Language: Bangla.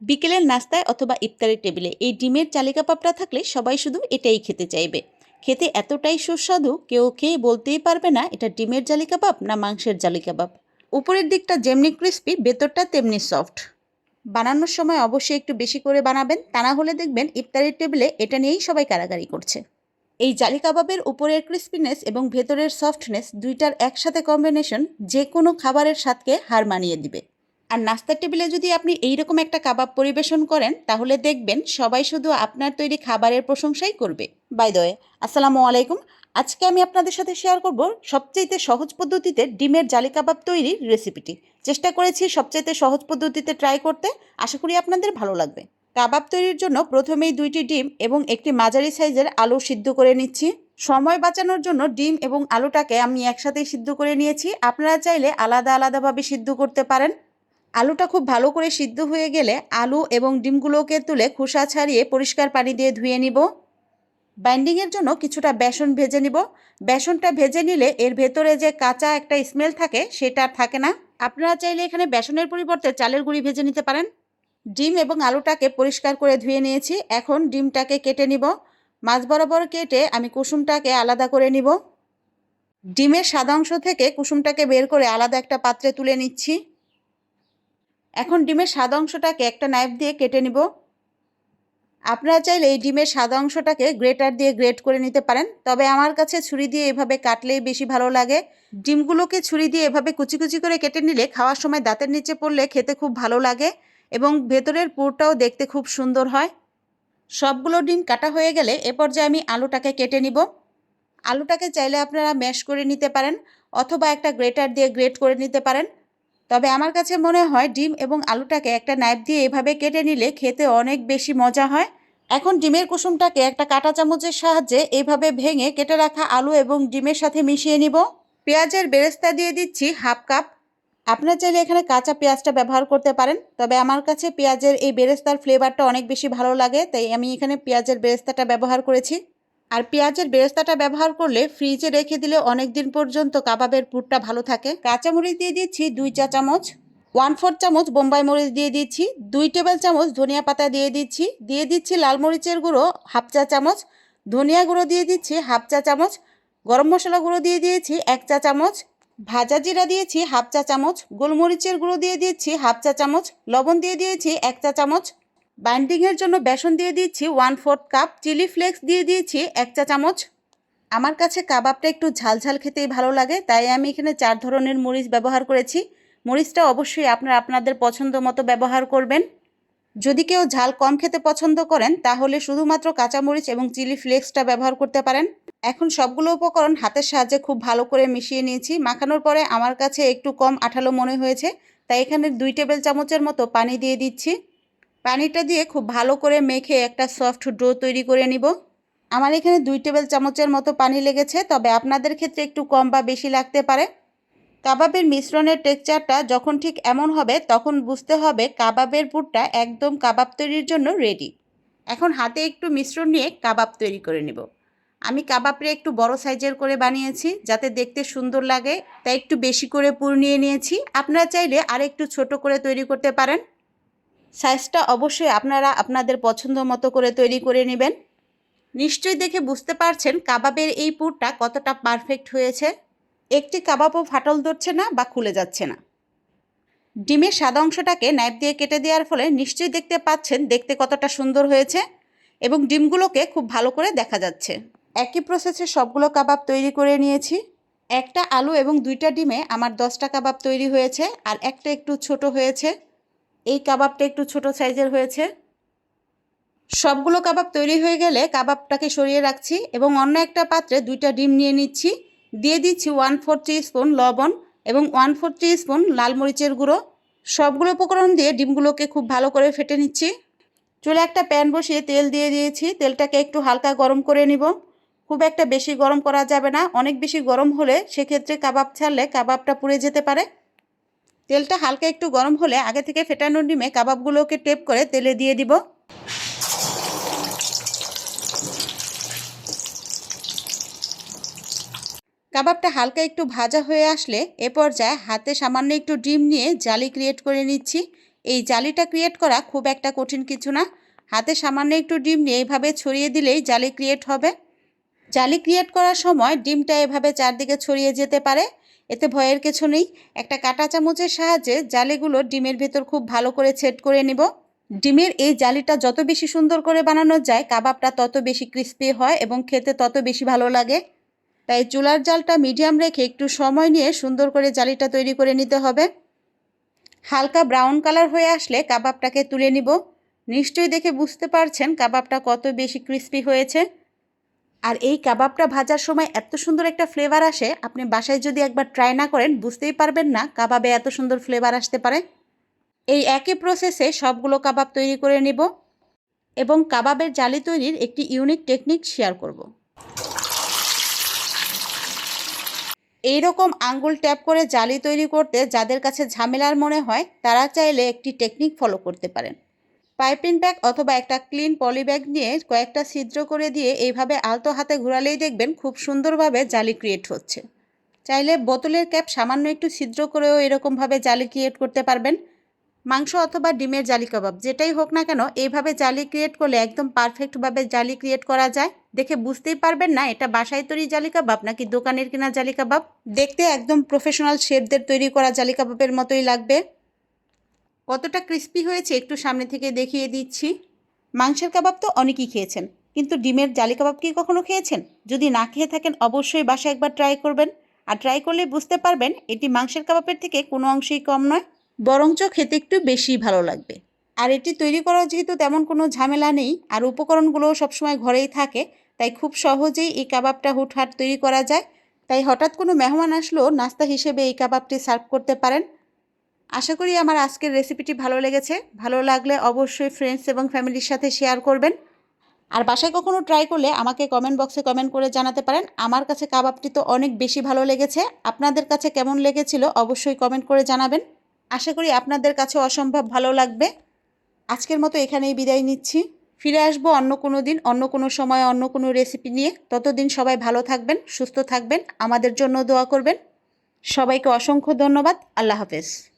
বিকেলের নাস্তায় অথবা ইফতারের টেবিলে এই ডিমের জালি কাবাবটা থাকলে সবাই শুধু এটাই খেতে চাইবে। খেতে এতটাই সুস্বাদু কেউ খেয়ে বলতেই পারবে না এটা ডিমের জালি কাবাব না মাংসের জালি কাবাব উপরের দিকটা যেমনি ক্রিস্পি ভেতরটা তেমনি সফট বানানোর সময় অবশ্যই একটু বেশি করে বানাবেন, তা না হলে দেখবেন ইফতারের টেবিলে এটা নিয়েই সবাই কারাগারি করছে। এই জালি কাবাবের উপরের ক্রিস্পিনেস এবং ভেতরের সফটনেস দুইটার একসাথে কম্বিনেশন যে কোনো খাবারের স্বাদকে হার মানিয়ে দিবে। আর নাস্তার টেবিলে যদি আপনি এইরকম একটা কাবাব পরিবেশন করেন, তাহলে দেখবেন সবাই শুধু আপনার তৈরি খাবারের প্রশংসাই করবে। বাই দয়ে আসসালামু আলাইকুম। আজকে আমি আপনাদের সাথে শেয়ার করব সবচাইতে সহজ পদ্ধতিতে ডিমের জালি কাবাব তৈরির রেসিপিটি চেষ্টা করেছি সবচাইতে সহজ পদ্ধতিতে ট্রাই করতে। আশা করি আপনাদের ভালো লাগবে। কাবাব তৈরির জন্য প্রথমেই দুইটি ডিম এবং একটি মাঝারি সাইজের আলু সিদ্ধ করে নিচ্ছি। সময় বাঁচানোর জন্য ডিম এবং আলুটাকে আমি একসাথেই সিদ্ধ করে নিয়েছি। আপনারা চাইলে আলাদা আলাদাভাবে সিদ্ধ করতে পারেন। আলুটা খুব ভালো করে সিদ্ধ হয়ে গেলে আলু এবং ডিমগুলোকে তুলে খোসা ছাড়িয়ে পরিষ্কার পানি দিয়ে ধুয়ে নিব। বাইন্ডিংয়ের জন্য কিছুটা বেসন ভেজে নিব। বেসনটা ভেজে নিলে এর ভেতরে যে কাঁচা একটা স্মেল থাকে সেটা আর থাকে না। আপনারা চাইলে এখানে বেসনের পরিবর্তে চালের গুঁড়ি ভেজে নিতে পারেন। ডিম এবং আলুটাকে পরিষ্কার করে ধুয়ে নিয়েছি। এখন ডিমটাকে কেটে নিব। মাছ বরাবর কেটে আমি কুসুমটাকে আলাদা করে নিব। ডিমের সাদা অংশ থেকে কুসুমটাকে বের করে আলাদা একটা পাত্রে তুলে নিচ্ছি। এখন ডিমের সাদা অংশটাকে একটা নাইফ দিয়ে কেটে নিব। আপনারা চাইলে এই ডিমের সাদা অংশটাকে গ্রেটার দিয়ে গ্রেট করে নিতে পারেন, তবে আমার কাছে ছুরি দিয়ে এভাবে কাটলেই বেশি ভালো লাগে। ডিমগুলোকে ছুরি দিয়ে এভাবে কুচি কুচি করে কেটে নিলে খাওয়ার সময় দাঁতের নিচে পড়লে খেতে খুব ভালো লাগে এবং ভেতরের পুরটাও দেখতে খুব সুন্দর হয়। সবগুলো ডিম কাটা হয়ে গেলে এ পর্যায়ে আমি আলুটাকে কেটে নিব। আলুটাকে চাইলে আপনারা ম্যাশ করে নিতে পারেন অথবা একটা গ্রেটার দিয়ে গ্রেট করে নিতে পারেন। তবে আমার কাছে মনে হয় ডিম এবং আলুটাকে একটা নাইফ দিয়ে এভাবে কেটে নিলে খেতে অনেক বেশি মজা হয়। এখন ডিমের কুসুমটাকে একটা কাঁটা চামচের সাহায্যে এইভাবে ভেঙে কেটে রাখা আলু এবং ডিমের সাথে মিশিয়ে নিব। পেঁয়াজের বেরেস্তা দিয়ে দিচ্ছি হাফ কাপ। আপনার চাইলে এখানে কাঁচা পেঁয়াজটা ব্যবহার করতে পারেন, তবে আমার কাছে পেঁয়াজের এই বেরেস্তার ফ্লেভারটা অনেক বেশি ভালো লাগে, তাই আমি এখানে পেঁয়াজের বেরেস্তাটা ব্যবহার করেছি। আর পেঁয়াজের বেরেস্তাটা ব্যবহার করলে ফ্রিজে রেখে দিলে অনেক দিন পর্যন্ত কাবাবের পুরটা ভালো থাকে। কাঁচামরিচ দিয়ে দিচ্ছি দুই চা চামচ ওয়ান ফোর চামচ বোম্বাই মরিচ দিয়ে দিচ্ছি, দুই টেবিল চামচ ধনিয়া পাতা দিয়ে দিচ্ছি দিয়ে দিচ্ছি লাল মরিচের গুঁড়ো হাফ চা চামচ, ধনিয়া গুঁড়ো দিয়ে দিচ্ছি হাফ চা চামচ, গরম মশলা গুঁড়ো দিয়ে দিয়েছি এক চা চামচ, ভাজা জিরা দিয়েছি হাফ চা চামচ, গোলমরিচের গুঁড়ো দিয়ে দিচ্ছি হাফ চা চামচ, লবণ দিয়ে দিয়েছি এক চা চামচ বাইন্ডিংয়ের জন্য বেসন দিয়ে দিচ্ছি one fourth cup chilli flakes দিয়ে দিয়েছি এক চা চামচ। আমার কাছে কাবাবটা একটু ঝালঝাল খেতেই ভালো লাগে, তাই আমি এখানে চার ধরনের মরিচ ব্যবহার করেছি। মরিচটা অবশ্যই আপনারা আপনাদের পছন্দ মতো ব্যবহার করবেন। যদি কেউ ঝাল কম খেতে পছন্দ করেন, তাহলে শুধুমাত্র কাঁচামরিচ এবং চিলি ফ্লেক্সটা ব্যবহার করতে পারেন। এখন সবগুলো উপকরণ হাতের সাহায্যে খুব ভালো করে মিশিয়ে নিয়েছি। মাখানোর পরে আমার কাছে একটু কম আঠালো মনে হয়েছে, তাই এখানে দুই টেবিল চামচের মতো পানি দিয়ে দিচ্ছি। পানিটা দিয়ে খুব ভালো করে মেখে একটা সফট ডো তৈরি করে নিব। আমার এখানে দুই টেবিল চামচের মতো পানি লেগেছে, তবে আপনাদের ক্ষেত্রে একটু কম বা বেশি লাগতে পারে। কাবাবের মিশ্রণের টেক্সচারটা যখন ঠিক এমন হবে, তখন বুঝতে হবে কাবাবের পুরটা একদম কাবাব তৈরির জন্য রেডি। এখন হাতে একটু মিশ্রণ নিয়ে কাবাব তৈরি করে নেব। আমি কাবাবটা একটু বড় সাইজের করে বানিয়েছি, যাতে দেখতে সুন্দর লাগে। তাই একটু বেশি করে পুর নিয়ে নিয়েছি। আপনারা চাইলে আর একটু ছোট করে তৈরি করতে পারেন। সাইজটা অবশ্যই আপনারা আপনাদের পছন্দ মতো করে তৈরি করে নেবেন। নিশ্চয়ই দেখে বুঝতে পারছেন কাবাবের এই পুরটা কতটা পারফেক্ট হয়েছে। একটি কাবাবও ফাটল ধরছে না বা খুলে যাচ্ছে না। ডিমের সাদা অংশটাকে নাইফ দিয়ে কেটে দেওয়ার ফলে নিশ্চয়ই দেখতে পাচ্ছেন দেখতে কতটা সুন্দর হয়েছে এবং ডিমগুলোকে খুব ভালো করে দেখা যাচ্ছে। একই প্রসেসে সবগুলো কাবাব তৈরি করে নিয়েছি। একটা আলু এবং দুইটা ডিমে আমার দশটা কাবাব তৈরি হয়েছে আর একটা একটু ছোট হয়েছে। এই কাবাবটা একটু ছোট সাইজের হয়েছে। সবগুলো কাবাব তৈরি হয়ে গেলে কাবাবটাকে সরিয়ে রাখছি এবং অন্য একটা পাত্রে দুইটা ডিম নিয়ে নিচ্ছি। দিয়ে দিচ্ছি ওয়ান ফোর স্পুন লবণ এবং ওয়ান ফোর স্পুন লাল মরিচের গুঁড়ো। সবগুলো উপকরণ দিয়ে ডিমগুলোকে খুব ভালো করে ফেটে নিচ্ছি। চুলে একটা প্যান বসিয়ে তেল দিয়ে দিয়েছি। তেলটাকে একটু হালকা গরম করে নিব। খুব একটা বেশি গরম করা যাবে না। অনেক বেশি গরম হলে সেক্ষেত্রে কাবাব ছাড়লে কাবাবটা পুড়ে যেতে পারে। তেলটা হালকা একটু গরম হলে আগে থেকে ফেটানো ডিমে কাবাবগুলোকে টেপ করে তেলে দিয়ে দিব। কাবাবটা হালকা একটু ভাজা হয়ে আসলে এ পর্যায়ে হাতে সামান্য একটু ডিম নিয়ে জালি ক্রিয়েট করে নিচ্ছি। এই জালিটা ক্রিয়েট করা খুব একটা কঠিন কিছু না। হাতে সামান্য একটু ডিম নিয়ে এইভাবে ছড়িয়ে দিলেই জালি ক্রিয়েট হবে। জালি ক্রিয়েট করার সময় ডিমটা এভাবে চারদিকে ছড়িয়ে যেতে পারে। এতে ভয়ের কিছু নেই। একটা কাঁটা চামচের সাহায্যে জালিগুলো ডিমের ভেতর খুব ভালো করে ছেট করে নিব। ডিমের এই জালিটা যত বেশি সুন্দর করে বানানো যায়, কাবাবটা তত বেশি ক্রিস্পি হয় এবং খেতে তত বেশি ভালো লাগে। তাই চুলার জালটা মিডিয়াম রেখে একটু সময় নিয়ে সুন্দর করে জালিটা তৈরি করে নিতে হবে। হালকা ব্রাউন কালার হয়ে আসলে কাবাবটাকে তুলে নিব। নিশ্চয়ই দেখে বুঝতে পারছেন কাবাবটা কত বেশি ক্রিস্পি হয়েছে। আর এই কাবাবটা ভাজার সময় এত সুন্দর একটা ফ্লেভার আসে, আপনি বাসায় যদি একবার ট্রাই না করেন, বুঝতেই পারবেন না কাবাবে এত সুন্দর ফ্লেভার আসতে পারে। এই একই প্রসেসে সবগুলো কাবাব তৈরি করে নিব এবং কাবাবের জালি তৈরির একটি ইউনিক টেকনিক শেয়ার করব। এই রকম আঙ্গুল ট্যাপ করে জালি তৈরি করতে যাদের কাছে ঝামেলার মনে হয়, তারা চাইলে একটি টেকনিক ফলো করতে পারেন। পাইপিং ব্যাগ অথবা একটা ক্লিন পলি ব্যাগ নিয়ে কয়েকটা ছিদ্র করে দিয়ে এইভাবে আলতো হাতে ঘোরালেই দেখবেন খুব সুন্দরভাবে জালি ক্রিয়েট হচ্ছে। চাইলে বোতলের ক্যাপ সামান্য একটু ছিদ্র করেও এরকমভাবে জালি ক্রিয়েট করতে পারবেন। মাংস অথবা ডিমের জালি কাবাব, যেটাই হোক না কেন, এইভাবে জালি ক্রিয়েট করলে একদম পারফেক্টভাবে জালি ক্রিয়েট করা যায়। দেখে বুঝতেই পারবেন না, এটা বাসায় তৈরি জালি কাবাব নাকি দোকানের কিনা জালি কাবাব? দেখতে একদম প্রফেশনাল শেফদের তৈরি করা জালি কাবাবের মতোই লাগবে। কতটা ক্রিস্পি হয়েছে একটু সামনে থেকে দেখিয়ে দিচ্ছি। মাংসের কাবাব তো অনেকেই খেয়েছেন, কিন্তু ডিমের জালি কাবাব কি কখনো খেয়েছেন? যদি না খেয়ে থাকেন অবশ্যই বাসায় একবার ট্রাই করবেন। আর ট্রাই করলে বুঝতে পারবেন এটি মাংসের কাবাবের থেকে কোনো অংশেই কম নয়, বরঞ্চ খেতে একটু বেশি ভালো লাগবে। আর এটি তৈরি করা যেহেতু তেমন কোনো ঝামেলা নেই, আর উপকরণগুলোও সবসময় ঘরেই থাকে, তাই খুব সহজেই এই কাবাবটা হুটহাট তৈরি করা যায়। তাই হঠাৎ কোনো মেহমান আসলেও নাস্তা হিসেবে এই কাবাবটি সার্ভ করতে পারেন। আশা করি আমার আজকের রেসিপিটি ভালো লেগেছে। ভালো লাগলে অবশ্যই ফ্রেন্ডস এবং ফ্যামিলির সাথে শেয়ার করবেন। আর বাসায় কখনো ট্রাই করলে আমাকে কমেন্ট বক্সে কমেন্ট করে জানাতে পারেন। আমার কাছে কাবাবটি তো অনেক বেশি ভালো লেগেছে। আপনাদের কাছে কেমন লেগেছিল অবশ্যই কমেন্ট করে জানাবেন। আশা করি আপনাদের কাছে অসম্ভব ভালো লাগবে। আজকের মতো এখানেই বিদায় নিচ্ছি। ফিরে আসব অন্য কোনো দিন, অন্য কোনো সময়, অন্য কোনো রেসিপি নিয়ে। ততদিন সবাই ভালো থাকবেন, সুস্থ থাকবেন, আমাদের জন্য দোয়া করবেন। সবাইকে অসংখ্য ধন্যবাদ। আল্লাহ হাফেজ।